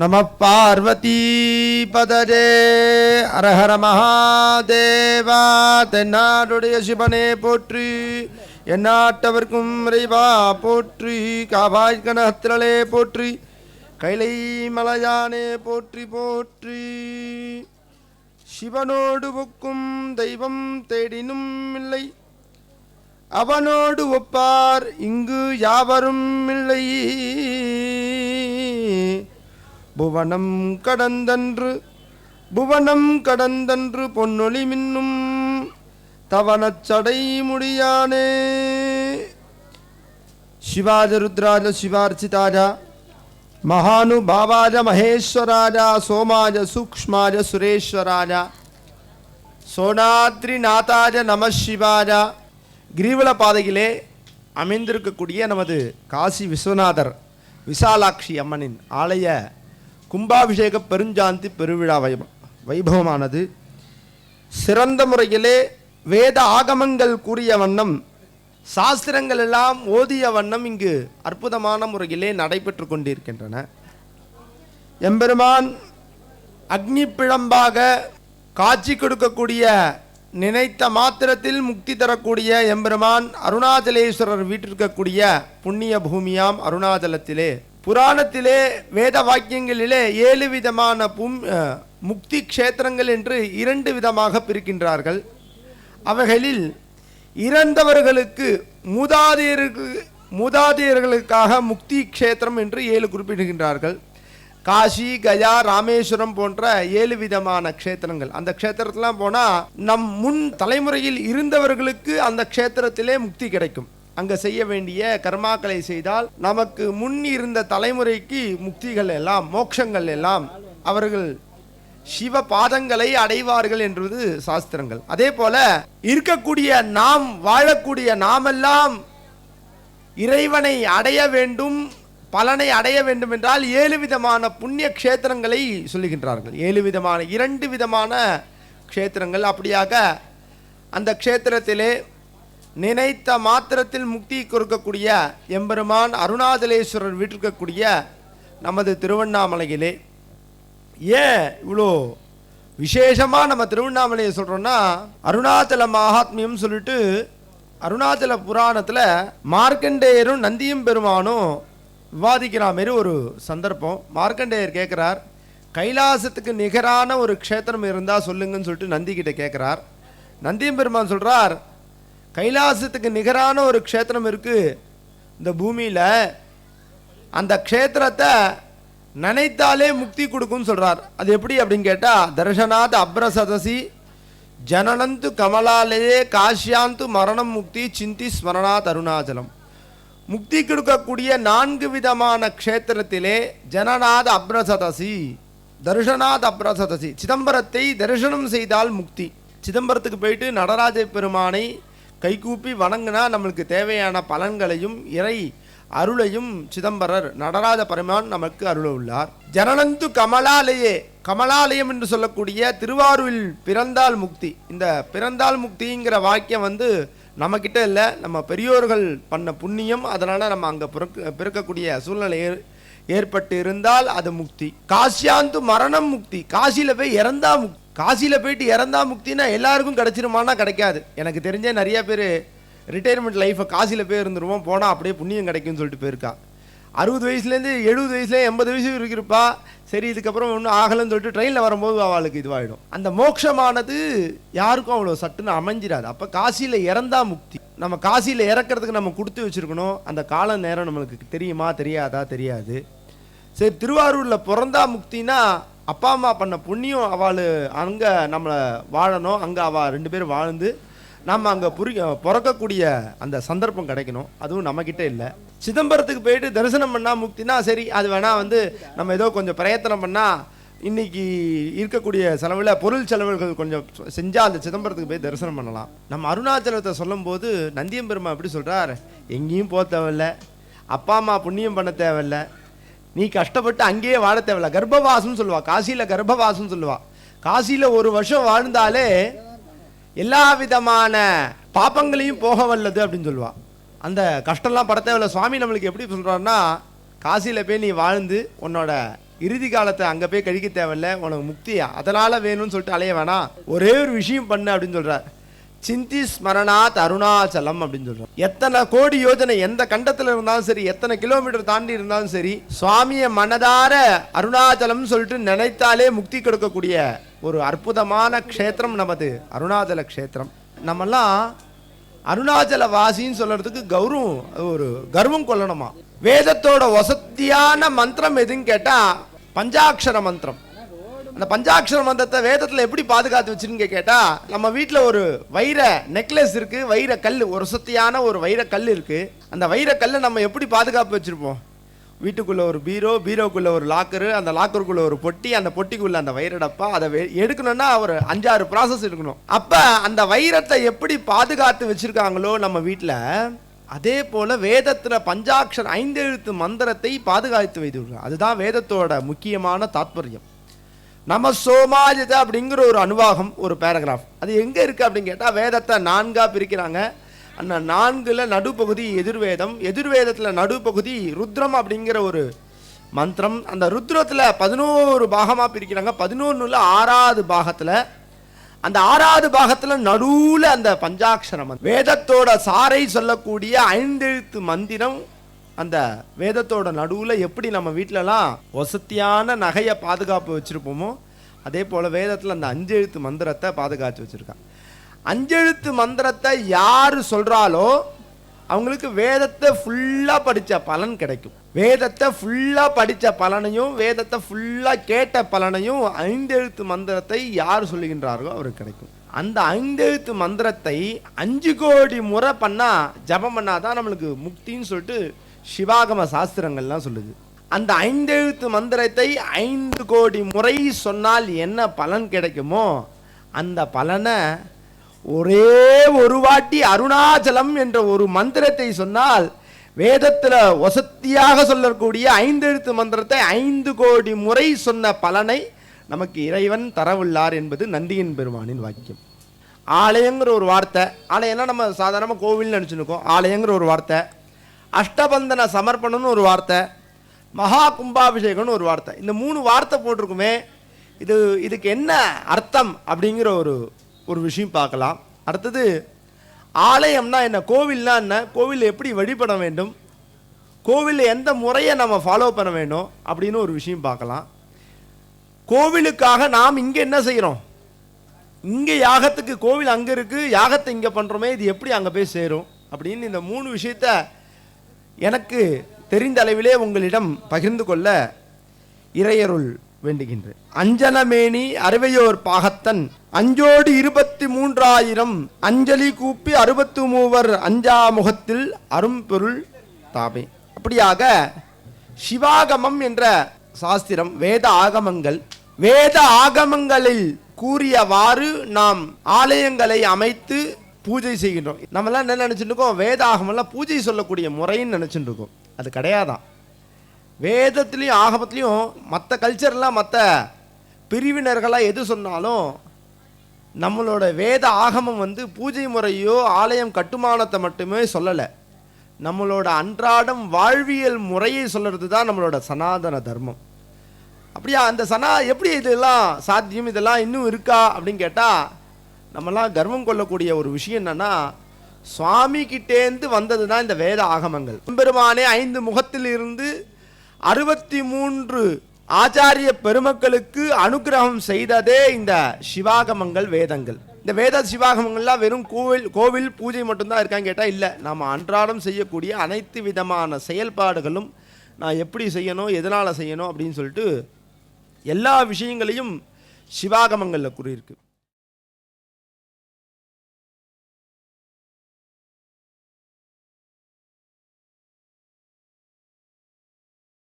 நம பார்வதி பதரே அரஹர மகாதேவா தென்னாடுடைய சிவனே போற்றி. எந்நாட்டவர்க்கும் இறைவா போற்றி. காபாய் கனத்திரளே போற்றி. கைலை மலையானே போற்றி போற்றி. சிவனோடு ஒக்கும் தெய்வம் தேடினும் இல்லை. அவனோடு ஒப்பார் இங்கு யாவரும் இல்லை. புவனம் கடந்தன்று புவனம் கடந்தன்று பொன்னொளி மின்னும் தவனச்சடை முடியானே. சிவாஜருத்ராஜ சிவார்ச்சிதாஜ மகானுபாவாஜ மகேஸ்வராஜா சோமாஜ சூக்மாஜ சுரேஸ்வராஜ சோனாத்ரிநாதாஜ நம சிவாஜா. கிரீவள பாதையிலே அமைந்திருக்கக்கூடிய நமது காசி விஸ்வநாதர் விசாலாட்சி அம்மனின் ஆலய கும்பாபிஷேக பெருஞ்சாந்தி பெருவிழா வைப வைபவமானது. சிறந்த முறையிலே வேத ஆகமங்கள் கூறிய வண்ணம் சாஸ்திரங்கள் எல்லாம் ஓதிய வண்ணம் இங்கு அற்புதமான முறையிலே நடைபெற்று கொண்டிருக்கின்றன. எம்பெருமான் அக்னி பிழம்பாக காட்சி கொடுக்கக்கூடிய நினைத்த மாத்திரத்தில் முக்தி தரக்கூடிய எம்பெருமான் அருணாச்சலேஸ்வரர் வீட்டிற்கக்கூடிய புண்ணிய பூமியாம் அருணாச்சலத்திலே புராணத்திலே வேத வாக்கியங்களிலே ஏழு விதமான பும் முக்தி க்ஷேத்திரங்கள் என்று இரண்டு விதமாக பிரிக்கின்றார்கள். அவைகளில் இறந்தவர்களுக்கு மூதாதையருக்கு மூதாதையர்களுக்காக முக்தி க்ஷேத்திரம் என்று ஏழு குறிப்பிடுகின்றார்கள். காசி கயா ராமேஸ்வரம் போன்ற ஏழு விதமான க்ஷேத்திரங்கள். அந்த க்ஷேத்திரத்திலாம் போனால் நம் முன் தலைமுறையில் இருந்தவர்களுக்கு அந்த க்ஷேத்திரத்திலே முக்தி கிடைக்கும். அங்கே செய்ய வேண்டிய கர்மாக்களை செய்தால் நமக்கு முன் இருந்த தலைமுறைக்கு முக்திகள் எல்லாம் மோட்சங்கள் எல்லாம் அவர்கள் சிவ பாதங்களை அடைவார்கள் என்பது சாஸ்திரங்கள். அதே போல இருக்கக்கூடிய நாம் வாழக்கூடிய நாமெல்லாம் இறைவனை அடைய வேண்டும் பலனை அடைய வேண்டும் என்றால் ஏழு விதமான புண்ணிய க்ஷேத்திரங்களை சொல்லுகின்றார்கள். ஏழு விதமான இரண்டு விதமான க்ஷேத்திரங்கள். அப்படியாக அந்த க்ஷேத்திரத்திலே நினைத்த மாத்திரத்தில் முக்தி கொடுக்கக்கூடிய எம்பெருமான் அருணாச்சலேஸ்வரர் வீட்டிற்கக்கூடிய நமது திருவண்ணாமலையிலே. ஏன் இவ்வளோ விசேஷமாக நம்ம திருவண்ணாமலையை சொல்கிறோன்னா அருணாச்சல மகாத்மியம் சொல்லிட்டு அருணாச்சல புராணத்தில் மார்க்கண்டேயரும் நந்தியும் பெருமானும் விவாதிக்கிற மாரி ஒரு சந்தர்ப்பம். மார்க்கண்டேயர் கேட்குறார் கைலாசத்துக்கு நிகரான ஒரு க்ஷேத்திரம் இருந்தால் சொல்லுங்கன்னு சொல்லிட்டு நந்திக்கிட்ட கேட்குறார் நந்தியம் பெருமான் சொல்கிறார் கைலாசத்துக்கு நிகரான ஒரு க்ஷேத்திரம் இருக்குது இந்த பூமியில் அந்த க்ஷேத்திரத்தை நினைத்தாலே முக்தி கொடுக்கும்னு சொல்கிறார் அது எப்படி அப்படின்னு கேட்டால் தர்ஷனாத் அப்ரசதசி ஜனனந்து கமலாலயே காஷ்யாந்து மரணம் முக்தி சிந்தி ஸ்மரணாத் அருணாச்சலம் முக்தி கொடுக்கக்கூடிய நான்கு விதமான க்ஷேத்திரத்திலே ஜனநாத் அப்ரசதசி தர்ஷனாத் அப்ரசதசி சிதம்பரத்தை தரிசனம் செய்தால் முக்தி. சிதம்பரத்துக்கு போயிட்டு நடராஜ பெருமானை கைகூப்பி வணங்கினா நம்மளுக்கு தேவையான பலன்களையும் இறை அருளையும் சிதம்பரர் நடராஜ பெருமான் நமக்கு அருள உள்ளார். ஜனனந்து கமலாலயே கமலாலயம் என்று சொல்லக்கூடிய திருவாரூரில் பிறந்தால் முக்தி. இந்த பிறந்தால் முக்திங்கிற வாக்கியம் வந்து நம்மக்கிட்ட இல்லை நம்ம பெரியோர்கள் பண்ண புண்ணியம் அதனால் நம்ம அங்கே பிறக்க பிறக்கக்கூடிய சூழ்நிலை ஏற்- ஏற்பட்டு இருந்தால் அது முக்தி. காசியாந்து மரணம் முக்தி. காசியில் போய் இறந்தா முக்தி. காசியில் போயிட்டு இறந்தா முக்தினா எல்லாருக்கும் கிடச்சிருமானா கிடைக்காது. எனக்கு தெரிஞ்ச நிறையா பேர் ரிட்டையர்மெண்ட் லைஃப்பை காசியில் போய் இருந்துருவோம் போனால் அப்படியே புண்ணியம் கிடைக்கும்னு சொல்லிட்டு போயிருக்கா. அறுபது வயசுலேருந்து எழுபது வயசுல எண்பது வயசு இருக்கிருப்பா சரி இதுக்கப்புறம் ஒன்றும் ஆகலைன்னு சொல்லிட்டு ட்ரெயினில் வரும்போது அவளுக்கு இதுவாகிடும் அந்த மோட்சமானது யாருக்கும் அவ்வளோ சட்டுன்னு அமைஞ்சிராது அப்போ காசியில் இறந்தா முக்தி. நம்ம காசியில் இறக்கிறதுக்கு நம்ம கொடுத்து வச்சிருக்கணும். அந்த கால நேரம் நம்மளுக்கு தெரியுமா தெரியாதா தெரியாது. சரி திருவாரூரில் பிறந்தா முக்தினா அப்பா அம்மா பண்ண புண்ணியம் அவள் அங்கே நம்மளை வாழணும். அங்கே அவள் ரெண்டு பேரும் வாழ்ந்து நம்ம அங்கே புரி பிறக்கக்கூடிய அந்த சந்தர்ப்பம் கிடைக்கணும். அதுவும் நம்மக்கிட்ட இல்லை. சிதம்பரத்துக்கு போயிட்டு தரிசனம் பண்ணால் முக்தினா சரி. அது வேணால் வந்து நம்ம ஏதோ கொஞ்சம் பிரயத்தனம் பண்ணால் இன்றைக்கி இருக்கக்கூடிய செலவில் பொருள் செலவுகள் கொஞ்சம் செஞ்சால் அந்த சிதம்பரத்துக்கு போய் தரிசனம் பண்ணலாம். நம்ம அருணாச்சலத்தை சொல்லும்போது நந்தியம்பெருமா எப்படி சொல்கிறார் எங்கேயும் போக தேவையில்ல. அப்பா அம்மா புண்ணியம் பண்ண தேவையில்ல. நீ கஷ்டப்பட்டு அங்கேயே வாழ தேவையில்ல. கர்ப்பவாசம்னு சொல்லுவா. காசியில் கர்ப்பவாசம்னு சொல்லுவா. காசியில் ஒரு வருஷம் வாழ்ந்தாலே எல்லா விதமான பாப்பங்களையும் போக வல்லது அப்படின்னு சொல்லுவா. அந்த கஷ்டம்லாம் பட தேவையில்ல. சுவாமி நம்மளுக்கு எப்படி சொல்கிறாருன்னா காசியில் போய் நீ வாழ்ந்து உன்னோட இறுதி காலத்தை அங்கே போய் கழிக்க தேவையில்ல. உனக்கு முக்தியா? அதனால் வேணும்னு சொல்லிட்டு அலைய வேணாம். ஒரே ஒரு விஷயம் பண்ணு அப்படின்னு சொல்கிறார் சிந்தி ஸ்மரணாத் அருணாச்சலம் அப்படின்னு சொல்கிறோம் எத்தனை கோடி யோஜனை எந்த கண்டத்தில் இருந்தாலும் சரி எத்தனை கிலோமீட்டர் தாண்டி இருந்தாலும் சரி சுவாமியை மனதார அருணாச்சலம் சொல்லிட்டு நினைத்தாலே முக்தி கொடுக்கக்கூடிய ஒரு அற்புதமான க்ஷேத்திரம் நமது அருணாச்சல க்ஷேத்திரம். நம்மெல்லாம் அருணாச்சல வாசின்னு சொல்றதுக்கு கௌரவம் ஒரு கர்வம் கொள்ளணுமா? வேதத்தோட வசத்தியான மந்திரம் எதுன்னு கேட்டா பஞ்சாட்சர மந்திரம். அந்த பஞ்சாட்சர மந்திரத்தை வேதத்தில் எப்படி பாதுகாத்து வச்சிருங்க கேட்டால் நம்ம வீட்டில் ஒரு வைர நெக்லஸ் இருக்குது வைர கல் ஒரு சுத்தியான ஒரு வைர கல் இருக்குது அந்த வைர கல்லை நம்ம எப்படி பாதுகாப்பு வச்சுருப்போம்? வீட்டுக்குள்ளே ஒரு பீரோ பீரோக்குள்ளே ஒரு லாக்கரு அந்த லாக்கருக்குள்ளே ஒரு பொட்டி அந்த பொட்டிக்குள்ளே அந்த வைரடப்பா அதை வெ- எடுக்கணும்னா ஒரு அஞ்சாறு ப்ராசஸ் இருக்கணும் அப்போ அந்த வைரத்தை எப்படி பாதுகாத்து வச்சுருக்காங்களோ நம்ம வீட்டில் அதே போல் வேதத்தில் பஞ்சாட்சர் ஐந்தெழுத்து மந்திரத்தை பாதுகாத்து வைத்து அதுதான் வேதத்தோட முக்கியமான தாத்பரியம். நம்ம சோமாஜித அப்படிங்கிற ஒரு அனுவாகம் ஒரு பேராகிராஃப் அது எங்கே இருக்குது அப்படின்னு கேட்டால் வேதத்தை நான்காக பிரிக்கிறாங்க. அந்த நான்கில் நடுப்பகுதி எதிர்வேதம் எதிர்வேதத்தில் நடுப்பகுதி ருத்ரம் அப்படிங்கிற ஒரு மந்திரம். அந்த ருத்ரத்தில் பதினோரு பாகமாக பிரிக்கிறாங்க. பதினொன்றுல ஆறாவது பாகத்தில். அந்த ஆறாவது பாகத்தில் நடுவில் அந்த பஞ்சாட்சரம் வேதத்தோட சாரை சொல்லக்கூடிய ஐந்தெழுத்து மந்திரம் அந்த வேதத்தோட நடுவில் எப்படி நம்ம வீட்டிலலாம் வசத்தியான நகையை பாதுகாப்பு வச்சுருப்போமோ அதே போல் வேதத்தில் அந்த அஞ்செழுத்து மந்திரத்தை பாதுகாத்து வச்சுருக்கான் அஞ்செழுத்து மந்திரத்தை யார் சொல்கிறாலோ அவங்களுக்கு வேதத்தை ஃபுல்லாக படித்த பலன் கிடைக்கும். வேதத்தை ஃபுல்லாக படித்த பலனையும் வேதத்தை ஃபுல்லாக கேட்ட பலனையும் ஐந்தெழுத்து மந்திரத்தை யார் சொல்லுகின்றார்களோ அவருக்கு கிடைக்கும். அந்த ஐந்தெழுத்து மந்திரத்தை அஞ்சு கோடி முறை பண்ணால் ஜபம் பண்ணாதான் நம்மளுக்கு முக்தின்னு சொல்லிட்டு சிவாகம சாஸ்திரங்கள்லாம் சொல்லுது. அந்த ஐந்தெழுத்து மந்திரத்தை ஐந்து கோடி முறை சொன்னால் என்ன பலன் கிடைக்குமோ அந்த பலனை ஒரே ஒரு வாட்டி அருணாச்சலம் என்ற ஒரு மந்திரத்தை சொன்னால் வேதத்தில் வசத்தியாக சொல்லக்கூடிய ஐந்தெழுத்து மந்திரத்தை ஐந்து கோடி முறை சொன்ன பலனை நமக்கு இறைவன் தரவுள்ளார் என்பது நந்தியின் பெருமானின் வாக்கியம். ஆலயங்கிற ஒரு வார்த்தை ஆலயம்னா நம்ம சாதாரணமாக கோவில்னு நினச்சிருக்கோம் ஆலயங்கிற ஒரு வார்த்தை அஷ்டபந்தன சமர்ப்பணம்னு ஒரு வார்த்தை மகா கும்பாபிஷேகம்னு ஒரு வார்த்தை. இந்த மூணு வார்த்தை போட்டிருக்குமே இது இதுக்கு என்ன அர்த்தம் அப்படிங்கிற ஒரு ஒரு விஷயம் பார்க்கலாம். அடுத்தது ஆலயம்னா என்ன கோவில்னா என்ன கோவில் எப்படி வழிபட வேண்டும் கோவிலில் எந்த முறையை நம்ம ஃபாலோ பண்ண வேண்டும் அப்படின்னு ஒரு விஷயம் பார்க்கலாம். கோவிலுக்காக நாம் இங்கே என்ன செய்கிறோம் இங்கே யாகத்துக்கு கோவில் அங்கே இருக்குது யாகத்தை இங்கே பண்ணுறோமே இது எப்படி அங்கே போய் சேரும் அப்படின்னு இந்த மூணு விஷயத்த எனக்கு தெரிந்த அளவிலே உங்களிடம் பகிர்ந்து கொள்ள இறையருள் வேண்டுகின்றேன். அஞ்சனமேனி அறுவையோர் பாகத்தன் அஞ்சோடு இருபத்தி மூன்றாயிரம் அஞ்சலி கூப்பி அறுபத்து மூவர் அஞ்சா முகத்தில் அரும்பொருள் தாமே. அப்படியாக சிவாகமம் என்ற சாஸ்திரம் வேத ஆகமங்கள் வேத ஆகமங்களில் கூறியவாறு நாம் ஆலயங்களை அமைத்து பூஜை செய்கின்றோம். நம்மலாம் என்ன நினச்சிட்டு இருக்கோம்? வேதாகமெல்லாம் பூஜை சொல்லக்கூடிய முறைன்னு நினச்சிட்டு இருக்கோம். அது கிடையாதான். வேதத்துலேயும் ஆகமத்துலேயும் மற்ற கல்ச்சர்லாம் மற்ற பிரிவினர்களாக எது சொன்னாலும் நம்மளோட வேத ஆகமம் வந்து பூஜை முறையோ ஆலயம் கட்டுமானத்தை மட்டுமே சொல்லலை. நம்மளோட அன்றாடம் வாழ்வியல் முறையை சொல்கிறது தான் நம்மளோட சனாதன தர்மம். அப்படியா? அந்த சனா எப்படி இதெல்லாம் சாத்தியம்? இதெல்லாம் இன்னும் இருக்கா? அப்படின்னு கேட்டால் நம்மலாம் கர்வம் கொள்ளக்கூடிய ஒரு விஷயம் என்னன்னா சுவாமி கிட்டேந்து வந்தது தான் இந்த வேத ஆகமங்கள். பெருமானே ஐந்து முகத்தில் இருந்து அறுபத்தி மூன்று ஆச்சாரிய பெருமக்களுக்கு அனுக்கிரகம் செய்ததே இந்த சிவாகமங்கள் வேதங்கள். இந்த வேத சிவாகமங்கள்லாம் வெறும் கோவில் கோவில் பூஜை மட்டும்தான் இருக்கான்னு கேட்டால் இல்லை. நாம் அன்றாடம் செய்யக்கூடிய அனைத்து விதமான செயல்பாடுகளும் நான் எப்படி செய்யணும் எதனால் செய்யணும் அப்படின்னு சொல்லிட்டு எல்லா விஷயங்களையும் சிவாகமங்களில் கூறியிருக்கு.